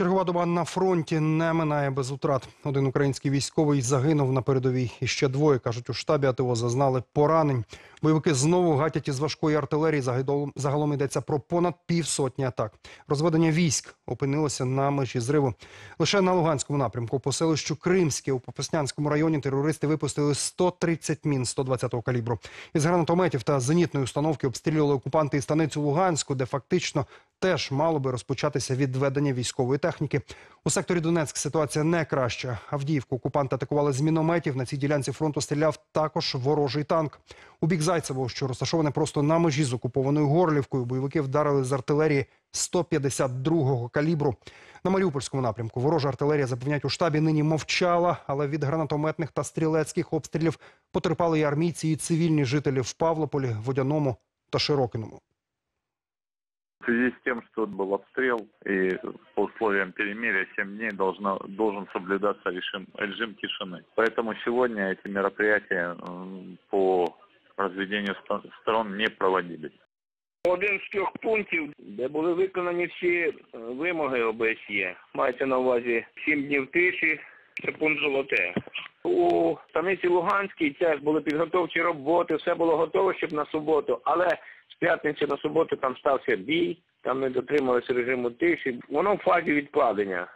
Чергова доба на фронті не минає без утрат. Один український військовий загинув на передовій. І ще двоє, кажуть, у штабі АТО зазнали поранень. Бойовики знову гатять із важкої артилерії. Загалом йдеться про понад півсотні атак. Розведення військ опинилося на межі зриву. Лише на Луганському напрямку по селищу Кримське у Попаснянському районі терористи випустили 130 мін 120-го калібру. Із гранатометів та зенітної установки обстрілювали окупанти і станицю Луганську, де фактично теж мало би розпочатися відведення військової техніки. У секторі Донецьк ситуація не краща. Авдіївку окупанти атакували з мінометів. На цій ділянці фронту стріляв також ворожий танк. У бік Зайцевого, що розташоване просто на межі з окупованою Горлівкою, бойовики вдарили з артилерії 152-го калібру. На Маріупольському напрямку ворожа артилерія, запевняють у штабі, нині мовчала, але від гранатометних та стрілецьких обстрілів потерпали і армійці, і цивільні жителі в Павлополі, Водяному та Широкиному. В связи с тем, что был обстрел и по условиям перемирия 7 дней должно, должен соблюдаться режим, режим тишины. Поэтому сегодня эти мероприятия м, по разведению ста- сторон не проводились. Один з трьох пунктів, де були виконані всі е, вимоги ОБСЄ. Мається на увазі 7 днів тиші, це пункт золоте. У станиці Луганській теж були підготовчі роботи, все було готово, щоб на суботу, але з п'ятниці на суботу там стався бій, там не дотрималися режиму тиші. Воно в фазі відкладення.